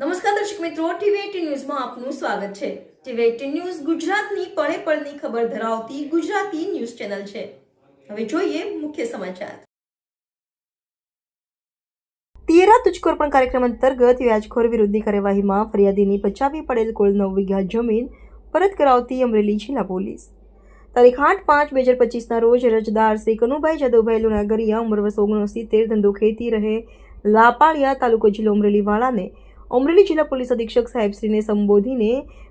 નમસ્કાર દર્શક મિત્રો ટીવી ન્યૂઝમાં આપનું સ્વાગત છે. ટીવી ન્યૂઝ ગુજરાતની પળે પળની ખબર ધરાવતી ગુજરાતી ન્યૂઝ ચેનલ છે. હવે જોઈએ મુખ્ય સમાચાર. તિયરા તુજકોર પણ કાર્યક્રમ અંતર્ગત વ્યાજખોર વિરુદ્ધની કાર્યવાહીમાં ફરિયાદીની પચાવી પડેલ કુલ નવ વીઘા જમીન પરત કરાવતી અમરેલી જિલ્લા પોલીસ. તારીખ આઠ પાંચ બે હજાર પચીસના રોજ રજદાર શ્રી કનુભાઈ જાદવભાઈ લુણાગરિયા ઉંમર વર્ષ ઓગણસિત્તેર ધંધો ખેતી રહે લાપાળિયા તાલુકો જિલ્લો અમરેલીવાળાને વાળાને અમરેલી જિલ્લા પોલીસ અધિક્ષક સાહેબશ્રીને સંબોધીને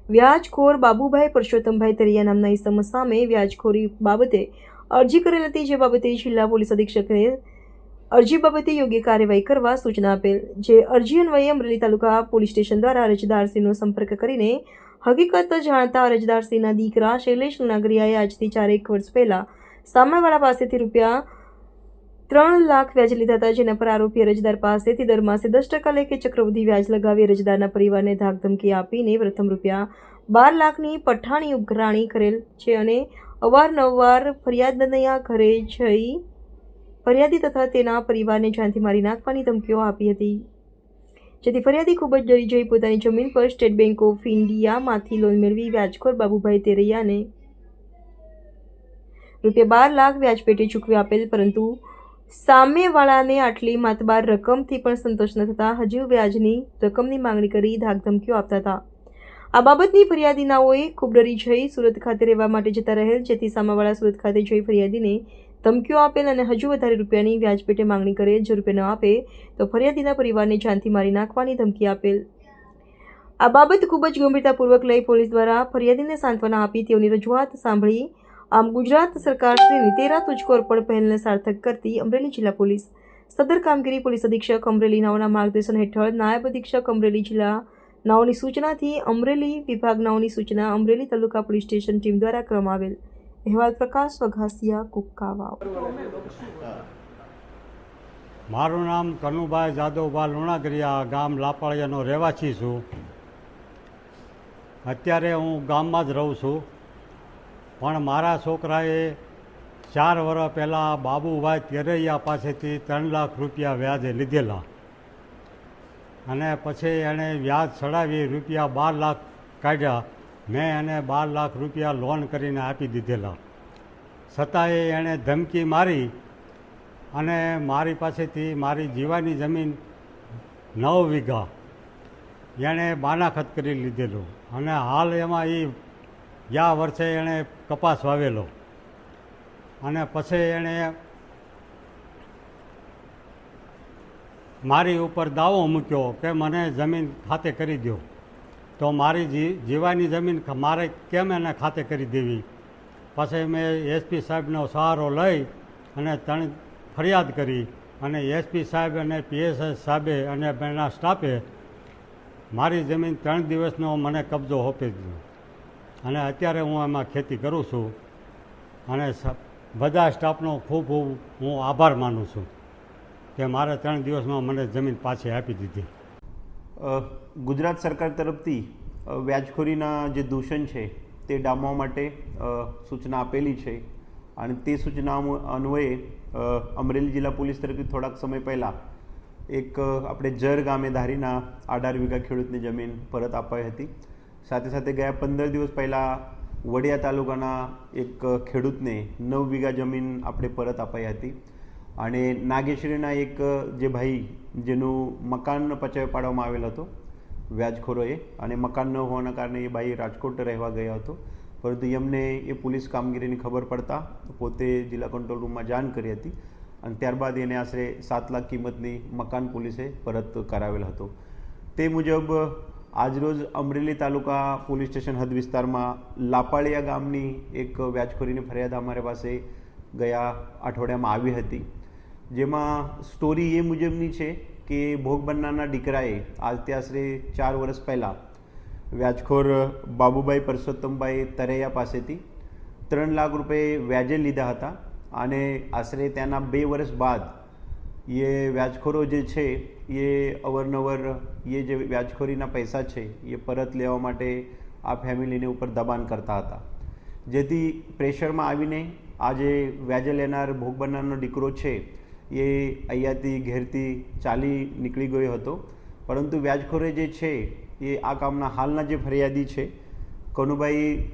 વ્યાજખોર બાબુભાઈ પરસોત્તમભાઈ તરિયા નામના ઇસમ સામે વ્યાજખોરી બાબતે અરજી કરેલ હતી, જે બાબતે જિલ્લા પોલીસ અધિક્ષકને અરજી બાબતે યોગ્ય કાર્યવાહી કરવા સૂચના આપેલ. જે અરજી અન્વયે અમરેલી તાલુકા પોલીસ સ્ટેશન દ્વારા અરજદારશ્રીનો સંપર્ક કરીને હકીકત જાણતા અરજદારશ્રીના દીકરા શૈલેષ નાગરિયાએ આજથી ચારેક વર્ષ પહેલાં સામેવાળા પાસેથી રૂપિયા ત્રણ લાખ વ્યાજ લીધા હતા, જેના પર આરોપી અરજદાર પાસેથી દર માસે દસ ટકા લેખે ચક્રવૃદ્ધિ વ્યાજ લગાવી અરજદારના પરિવારને ધાકધમકી આપીને પ્રથમ રૂપિયા બાર લાખની પઠાણી ઉઘરાણી કરેલ છે અને અવારનવાર ફરિયાદના ઘરે જઈ ફરિયાદી તથા તેના પરિવારને જાનથી મારી નાખવાની ધમકીઓ આપી હતી. જેથી ફરિયાદી ખૂબ જ ડરી જઈ પોતાની જમીન પર સ્ટેટ બેંક ઓફ ઇન્ડિયામાંથી લોન મેળવી વ્યાજખોર બાબુભાઈ તેરૈયાને રૂપિયા બાર લાખ વ્યાજ પેટે ચૂકવી આપેલ, પરંતુ સામેવાળાને આટલી માતબાર રકમથી પણ સંતોષ ન થતાં હજુ વ્યાજની રકમની માંગણી કરી ધાકધમકીઓ આપતા હતા. આ બાબતની ફરિયાદીનાઓએ ખૂબ ડરી જઈ સુરત ખાતે રહેવા માટે જતા રહેલ જેથી સામેવાળા સુરત ખાતે જઈ ફરિયાદીને ધમકીઓ આપેલ અને હજુ વધારે રૂપિયાની વ્યાજ પેટે માંગણી કરેલ જો રૂપિયા ન આપે તો ફરિયાદીના પરિવારને જાનથી મારી નાખવાની ધમકી આપેલ. આ બાબત ખૂબ જ ગંભીરતાપૂર્વક લઈ પોલીસ દ્વારા ફરિયાદીને સાંત્વના આપી તેઓની રજૂઆત સાંભળી આમ ગુજરાત સરકાર શ્રી તેરા તુજકો અર્પણ પહેલને સાર્થક કરતી અમરેલી જિલ્લા પોલીસ. સદર કામગીરી પોલીસ અધિક્ષક અમરેલી નાઓના માર્ગદર્શન હેઠળ નાયબ અધિક્ષક અમરેલી જિલ્લા નાઓની સૂચનાથી અમરેલી વિભાગ નાઓની સૂચના Amreli taluka police station team દ્વારા કરવામાં આવેલ. અહેવાલ પ્રકાશ વઘાસિયા કુક્કાવાવ. મારું નામ કનુભાઈ જાદવભા લુણાગરિયા, ગામ લાપાળિયાનો રહેવાસી છું. અત્યારે હું ગામમાં જ રહું છું. પણ મારા છોકરાએ ચાર વર્ષ પહેલાં બાબુભાઈ તેરૈયા પાસેથી ત્રણ લાખ રૂપિયા વ્યાજે લીધેલા. અને પછી એણે વ્યાજ ચડાવી રૂપિયા બાર લાખ કાઢ્યા. મેં એને બાર લાખ રૂપિયા લોન કરીને આપી દીધેલા. છતાંય એણે ધમકી મારી અને મારી પાસેથી મારી જીવાની જમીન નવ વીઘા એણે બાનાખત કરી લીધેલું. અને હાલ એમાં એ ગયા વર્ષે એણે કપાસ વાવેલો. અને પછી એણે મારી ઉપર દાવો મૂક્યો કે મને જમીન ખાતે કરી દો તો મારી જી, જીવાની જમીન મારે કેમ એને ખાતે કરી દેવી? પછી મેં એસપી સાહેબનો સહારો લઈ અને ત્રણ ફરિયાદ કરી અને એસપી સાહેબ અને પીએસએસ સાહેબે અને એના સ્ટાફે મારી જમીન ત્રણ દિવસનો મને કબજો સોંપી દીધો. અને અત્યારે હું એમાં ખેતી કરું છું. અને બધા સ્ટાફનો ખૂબ ખૂબ હું આભાર માનું છું કે મારે ત્રણ દિવસમાં મને જમીન પાછી આપી દીધી. ગુજરાત સરકાર તરફથી વ્યાજખોરીના જે દૂષણ છે તે ડામવા માટે સૂચના આપેલી છે. અને તે સૂચના અન્વયે અમરેલી જિલ્લા પોલીસ તરફથી થોડાક સમય પહેલાં એક આપણે જર ગામે ધારીના અઢાર વીઘા ખેડૂતની જમીન પરત અપાઈ હતી. સાથે સાથે ગયા પંદર દિવસ પહેલાં વડિયા તાલુકાના એક ખેડૂતને નવ વીઘા જમીન આપણે પરત અપાઈ હતી. અને નાગેશ્વરીના એક જે ભાઈ, જેનું મકાન પચાવી પાડવામાં આવેલ હતો, વ્યાજખોરોએ. અને મકાન ન હોવાના કારણે એ ભાઈ રાજકોટ રહેવા ગયો હતો. પરંતુ એમને એ પોલીસ કામગીરીની ખબર પડતા પોતે જિલ્લા કંટ્રોલ રૂમમાં જાણ કરી હતી. અને ત્યારબાદ એને આશરે સાત લાખ કિંમતની મકાન પોલીસે પરત કરાવેલ હતો. તે મુજબ આજરોજ અમરેલી તાલુકા પોલીસ સ્ટેશન હદ વિસ્તારમાં લાપાળિયા ગામની એક વ્યાજખોરીની ફરિયાદ અમારી પાસે ગયા અઠવાડિયામાં આવી હતી. જેમાં સ્ટોરી એ મુજબની છે કે ભોગ બનનારના દીકરાએ આજથી આશરે ચાર વર્ષ પહેલાં વ્યાજખોર બાબુભાઈ પરસોત્તમભાઈ તરૈયા પાસેથી ત્રણ લાખ રૂપિયા વ્યાજે લીધા હતા અને આશરે ત્યાંના બે વર્ષ બાદ એ વ્યાજખોરો જે છે એ અવરનવર એ જે વ્યાજખોરીના પૈસા છે, એ પરત લેવા માટે આ ફેમિલીને ઉપર દબાણ કરતા હતા. જેથી પ્રેશરમાં આવીને આ જે વ્યાજે લેનાર ભોગ બનનારનો દીકરો છે, એ અહીંયાથી ઘેરથી ચાલી નીકળી ગયો હતો. પરંતુ વ્યાજખોરે જે છે, એ આ કામના હાલના જે ફરિયાદી છે, કનુભાઈ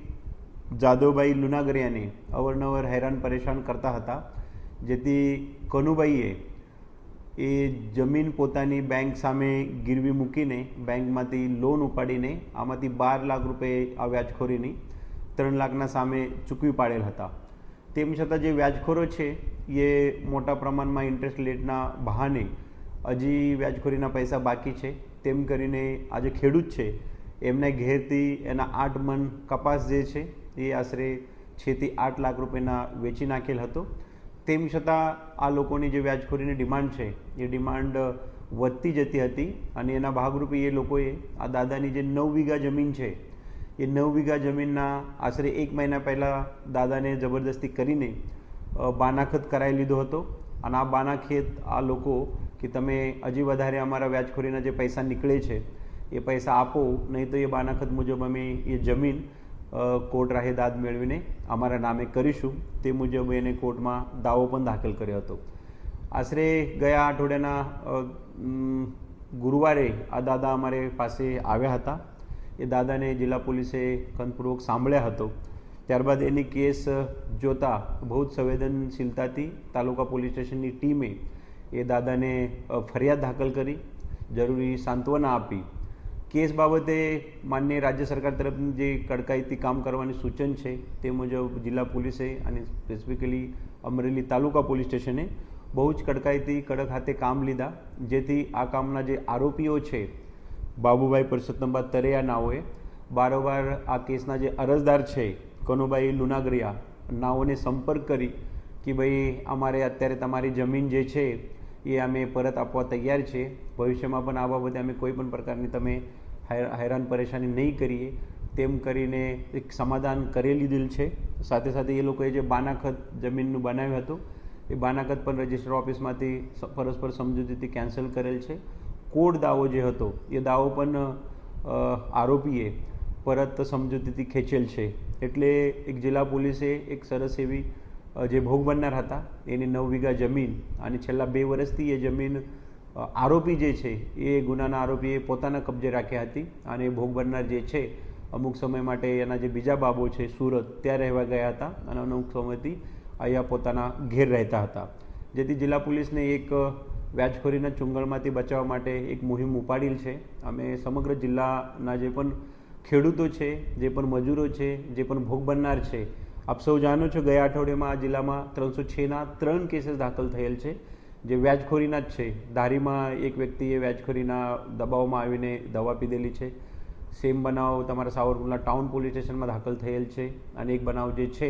જાદવભાઈ લુનાગરિયાને અવારનવાર હેરાન પરેશાન કરતા હતા. જેથી કનુભાઈએ એ જમીન પોતાની બેંક સામે ગીરવી મૂકીને બેંકમાંથી લોન ઉપાડીને આમાંથી બાર લાખ રૂપિયા આ વ્યાજખોરીની ત્રણ લાખના સામે ચૂકવી પાડેલ હતા. તેમ છતાં જે વ્યાજખોરો છે, એ મોટા પ્રમાણમાં ઇન્ટરેસ્ટ રેટના બહાને હજી વ્યાજખોરીના પૈસા બાકી છે. તેમ કરીને આજે ખેડૂત છે, એમને ઘેરથી એના આઠ મન કપાસ જે છે, એ આશરે છથી આઠ લાખ રૂપિયાના વેચી નાખેલ હતો. તેમ છતાં આ લોકોની જે વ્યાજખોરીની ડિમાન્ડ છે, એ ડિમાન્ડ વધતી જતી હતી અને એના ભાગરૂપે એ લોકોએ આ દાદાની જે નવ વીઘા જમીન છે, એ નવ વીઘા જમીનના આશરે એક મહિના પહેલાં દાદાને જબરદસ્તી કરીને બાનાખત કરાવી લીધો હતો અને આ બાનાખેત આ લોકો કે તમે હજી વધારે અમારા વ્યાજખોરીના જે પૈસા નીકળે છે, એ પૈસા આપો, નહીં તો એ બાનાખત મુજબ અમે એ જમીન કોર્ટ રાહે દાદ મેળવીને અમારા નામે કરીશું. તે મુજબ એને કોર્ટમાં દાવો પણ દાખલ કર્યો હતો. આશરે ગયા અઠવાડિયાના ગુરુવારે આ દાદા અમારે પાસે આવ્યા હતા. એ દાદાને જિલ્લા પોલીસે કંતપૂર્વક સાંભળ્યા હતો. ત્યારબાદ એની કેસ જોતા બહુ જ સંવેદનશીલતાથી તાલુકા પોલીસ સ્ટેશનની ટીમે એ દાદાને ફરિયાદ દાખલ કરી, જરૂરી સાંત્વના આપી કેસ બાબતે માન્ય રાજ્ય સરકાર તરફથી જે કડકાઈથી કામ કરવાની સૂચન છે તે મુજબ જિલ્લા પોલીસે અને સ્પેસિફિકલી અમરેલી તાલુકા પોલીસ સ્ટેશને બહુ જ કડકાઈથી કડક હાથે કામ લીધા. જેથી આ કામના જે આરોપીઓ છે, બાબુભાઈ પરસોત્તમભાઈ તરેયા નાઓએ બારોબાર આ કેસના જે અરજદાર છે, કનુભાઈ લુનાગરિયા, નાઓને સંપર્ક કરી કે ભાઈ અમારે અત્યારે તમારી જમીન જે છે એ અમે પરત આપવા તૈયાર છીએ ભવિષ્યમાં પણ આ બાબતે અમે કોઈ પણ પ્રકારની તમે હેરાન પરેશાની નહીં કરીએ. તેમ કરીને એક સમાધાન કરી લીધેલ છે. સાથે સાથે એ લોકોએ જે બાનાખત જમીનનું બનાવ્યું હતું, એ બાનાખત પણ રજિસ્ટર ઓફિસમાંથી પરસ્પર સમજૂતીથી કેન્સલ કરેલ છે. કોડ દાવો જે હતો, એ દાવો પણ આરોપીએ પરત સમજૂતીથી ખેંચેલ છે. એટલે એક જિલ્લા પોલીસે એક સરસ એવી જે ભોગ બનનાર હતા, એની નવ વીઘા જમીન અને છેલ્લા બે વર્ષથી એ જમીન આરોપી જે છે, એ ગુનાના આરોપીએ પોતાના કબજે રાખ્યા હતી અને ભોગ બનનાર જે છે, અમુક સમય માટે એના જે બીજા બાબો છે, સુરત, ત્યાં રહેવા ગયા હતા અને અમુક સમયથી અહીંયા પોતાના ઘેર રહેતા હતા. જેથી જિલ્લા પોલીસને એક વ્યાજખોરીના ચુંગળમાંથી બચાવવા માટે એક મુહિમ ઉપાડેલ છે. અમે સમગ્ર જિલ્લાના જે પણ ખેડૂતો છે, જે પણ મજૂરો છે, જે પણ ભોગ બનનાર છે આપ સૌ જાણો છો ગયા અઠવાડિયામાં આ જિલ્લામાં ત્રણસો છના ત્રણ કેસીસ દાખલ થયેલ છે. જે વ્યાજખોરીના જ છે. ધારીમાં એક વ્યક્તિએ વ્યાજખોરીના દબાવમાં આવીને દવા પીધેલી છે. સેમ બનાવ તમારા સાવરકુંડલા ટાઉન પોલીસ સ્ટેશનમાં દાખલ થયેલ છે અને એક બનાવ જે છે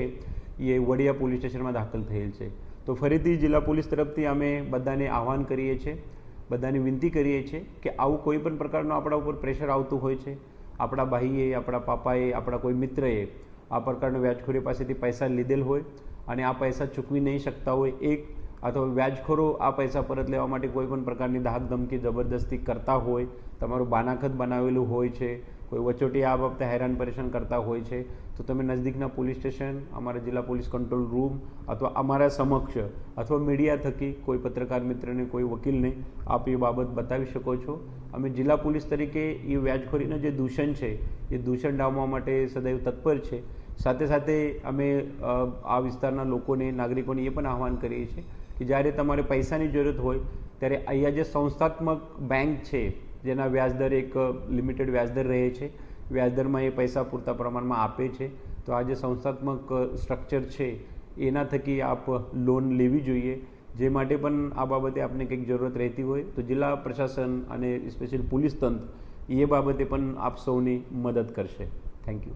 એ વડિયા પોલીસ સ્ટેશનમાં દાખલ થયેલ છે. તો ફરીથી જિલ્લા પોલીસ તરફથી અમે બધાને આહવાન કરીએ છીએ બધાને વિનંતી કરીએ છીએ કે આવું કોઈ પણ પ્રકારનું આપણા ઉપર પ્રેશર આવતું હોય છે. આપણા ભાઈએ, આપણા પાપાએ, આપણા કોઈ મિત્રએ આ પ્રકારના વ્યાજખોરી પાસેથી પૈસા લીધેલ હોય અને આ પૈસા ચૂકવી નહીં શકતા હોય એક અથવા વ્યાજખોરો આ પૈસા પરત લેવા માટે કોઈ પણ પ્રકારની ધાક ધમકી જબરદસ્તી કરતા હોય, તમારું બાનાખત બનાવેલું હોય છે, કોઈ વચોટી આ બાબતે હેરાન પરેશાન કરતા હોય છે, તો તમે નજદીકના પોલીસ સ્ટેશન, અમારા જિલ્લા પોલીસ કંટ્રોલ રૂમ અથવા અમારા સમક્ષ અથવા મીડિયા થકી કોઈ પત્રકાર મિત્રને, કોઈ વકીલને આપ એ બાબત બતાવી શકો છો. અમે જિલ્લા પોલીસ તરીકે એ વ્યાજખોરીનું જે દૂષણ છે, એ દૂષણ ડામવા માટે સદૈવ તત્પર છે. સાથે સાથે અમે આ વિસ્તારના લોકોને, નાગરિકોને એ પણ આહવાન કરીએ છીએ કે જ્યારે તમારે પૈસાની જરૂરત હોય, ત્યારે અહીંયા જે સંસ્થાત્મક બેંક છે, જેના વ્યાજદર એક લિમિટેડ વ્યાજદર રહે છે, વ્યાજદરમાં એ પૈસા પૂરતા પ્રમાણમાં આપે છે, તો આ જે સંસ્થાત્મક સ્ટ્રક્ચર છે, એના થકી આપ લોન લેવી જોઈએ. જે માટે પણ આ બાબતે આપને કંઈક જરૂરત રહેતી હોય, તો જિલ્લા પ્રશાસન અને સ્પેશિયલ પોલીસ તંત્ર એ બાબતે પણ આપ સૌની મદદ કરશે. Thank you